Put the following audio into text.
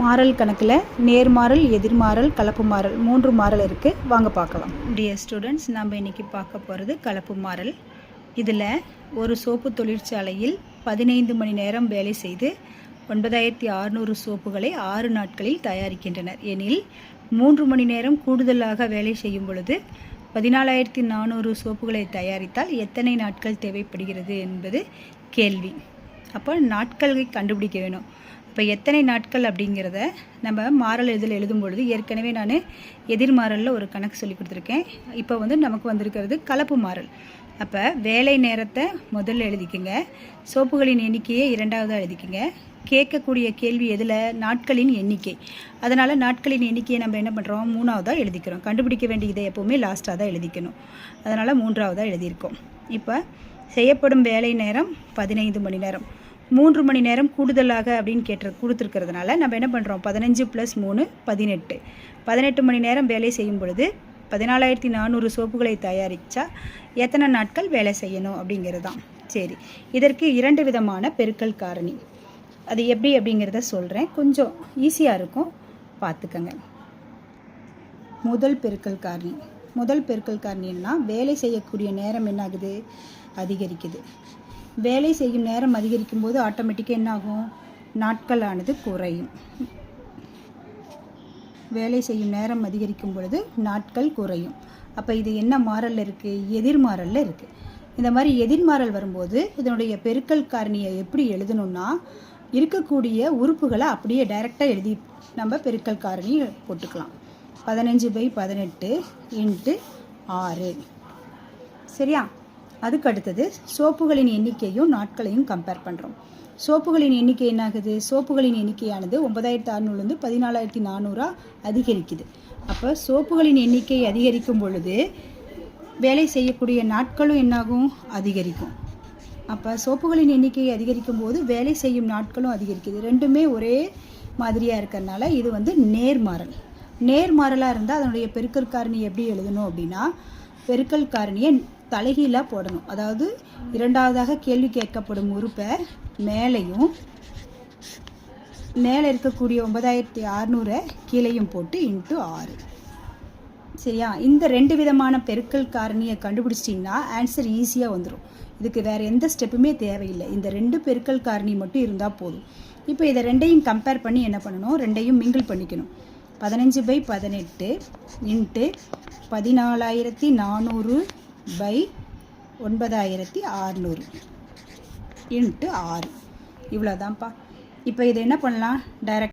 மாறல் கணக்கில் நேர்மாறல் எதிர்மாறல் கலப்பு மாறல் மூன்று மாறல் இருக்குது வாங்க பார்க்கலாம். டியர் ஸ்டூடெண்ட்ஸ் நம்ம இன்றைக்கி பார்க்க போகிறது கலப்பு மாறல். இதில் ஒரு சோப்பு தொழிற்சாலையில் பதினைந்து மணி நேரம் வேலை செய்து ஒன்பதாயிரத்தி அறுநூறு சோப்புகளை ஆறு நாட்களில் தயாரிக்கின்றனர். எனில் மூன்று மணி நேரம் கூடுதலாக வேலை செய்யும் பொழுது பதினாலாயிரத்தி நானூறு சோப்புகளை தயாரித்தால் எத்தனை நாட்கள் தேவைப்படுகிறது என்பது கேள்வி. அப்போ நாட்களை கண்டுபிடிக்க வேணும். இப்போ எத்தனை நாட்கள் அப்படிங்கிறத நம்ம மாறல் இதில் எழுதும் பொழுது ஏற்கனவே நான் எதிர்மாறலில் ஒரு கணக்கு சொல்லி கொடுத்துருக்கேன். இப்போ வந்து நமக்கு வந்திருக்கிறது கலப்பு மாறல். அப்போ வேலை நேரத்தை முதல்ல எழுதிக்கங்க. சோப்புகளின் எண்ணிக்கையை இரண்டாவதாக எழுதிக்கங்க. கேட்கக்கூடிய கேள்வி எதில்? நாட்களின் எண்ணிக்கை. அதனால் நாட்களின் எண்ணிக்கையை நம்ம என்ன பண்ணுறோம் மூணாவதாக எழுதிக்கிறோம். கண்டுபிடிக்க வேண்டியதை எப்போவுமே லாஸ்ட்டாக தான் எழுதிக்கணும். அதனால் மூன்றாவதாக எழுதியிருக்கோம். இப்போ செய்யப்படும் வேலை நேரம் பதினைந்து மணி நேரம். மூன்று மணி நேரம் கூடுதலாக அப்படின்னு கேட்டு கொடுத்துருக்கிறதுனால நம்ம என்ன பண்ணுறோம் பதினஞ்சு ப்ளஸ் மூணு பதினெட்டு. பதினெட்டு மணி நேரம் வேலை செய்யும் பொழுது பதினாலாயிரத்தி நானூறு சோப்புகளை தயாரித்தா எத்தனை நாட்கள் வேலை செய்யணும் அப்படிங்கிறது தான் சரி இதற்கு இரண்டு விதமான பெருக்கல் காரணி. அது எப்படி அப்படிங்கிறத சொல்கிறேன் கொஞ்சம் ஈஸியாக இருக்கும். பார்த்துக்கங்க. முதல் பெருக்கல் காரணி. முதல் பெருக்கல் காரணின்னா வேலை செய்யக்கூடிய நேரம் என்ன ஆகுது அதிகரிக்குது. வேலை செய்யும் நேரம் அதிகரிக்கும் போது ஆட்டோமேட்டிக்காக என்ன ஆகும் நாட்களானது குறையும். வேலை செய்யும் நேரம் அதிகரிக்கும் பொழுது நாட்கள் குறையும். அப்போ இது என்ன மாறலில் இருக்குது எதிர்மாறலில் இருக்குது இந்த மாதிரி எதிர்மாறல் வரும்போது இதனுடைய பெருக்கல் காரணியை எப்படி எழுதணும்னா இருக்கக்கூடிய உறுப்புகளை அப்படியே டைரெக்டாக எழுதி நம்ம பெருக்கல் காரணி போட்டுக்கலாம். பதினஞ்சு பை பதினெட்டு இன்ட்டு ஆறு. சரியா? அதுக்கு அடுத்தது சோப்புகளின் எண்ணிக்கையும் நாட்களையும் கம்பேர் பண்ணுறோம் சோப்புகளின் எண்ணிக்கை என்னாகுது? சோப்புகளின் எண்ணிக்கையானது ஒன்பதாயிரத்தி அறநூறுலேருந்து பதினாலாயிரத்தி நானூறாக அதிகரிக்குது. அப்போ சோப்புகளின் எண்ணிக்கை அதிகரிக்கும் பொழுது வேலை செய்யக்கூடிய நாட்களும் என்னாகும்? அதிகரிக்கும். அப்போ சோப்புகளின் எண்ணிக்கை அதிகரிக்கும் போது வேலை செய்யும் நாட்களும் அதிகரிக்குது. ரெண்டுமே ஒரே மாதிரியாக இருக்கிறதுனால இது வந்து நேர்மாறல். நேர்மாறலாக இருந்தால் அதனுடைய பெருக்கல் காரணி எப்படி எழுதணும் அப்படின்னா பெருக்கல் காரணியை தலைகீழாக போடணும். அதாவது இரண்டாவதாக கேள்வி கேட்கப்படும் உறுப்பை மேலேயும் மேலே இருக்கக்கூடிய ஒன்பதாயிரத்தி அறநூறை கீழேயும் போட்டு இன்ட்டு ஆறு. சரியா? இந்த ரெண்டு விதமான பெருக்கல் காரணியை கண்டுபிடிச்சிட்டிங்கன்னா ஆன்சர் ஈஸியாக வந்துடும் இதுக்கு வேறு எந்த ஸ்டெப்புமே தேவையில்லை. இந்த ரெண்டு பெருக்கல் காரணி மட்டும் இருந்தால் போதும். இப்போ இதை ரெண்டையும் கம்பேர் பண்ணி என்ன பண்ணணும்? ரெண்டையும் மிங்கிள் பண்ணிக்கணும். பதினஞ்சு பை பதினெட்டு இன்ட்டு பதினாலாயிரத்தி நானூறு பை ஒன்பதாயிரத்தி ஆறுநூறு இன்ட்டு ஆறு. இவ்வளோதான்ப்பா இப்போ இதை என்ன பண்ணலாம்? டைரக்ட்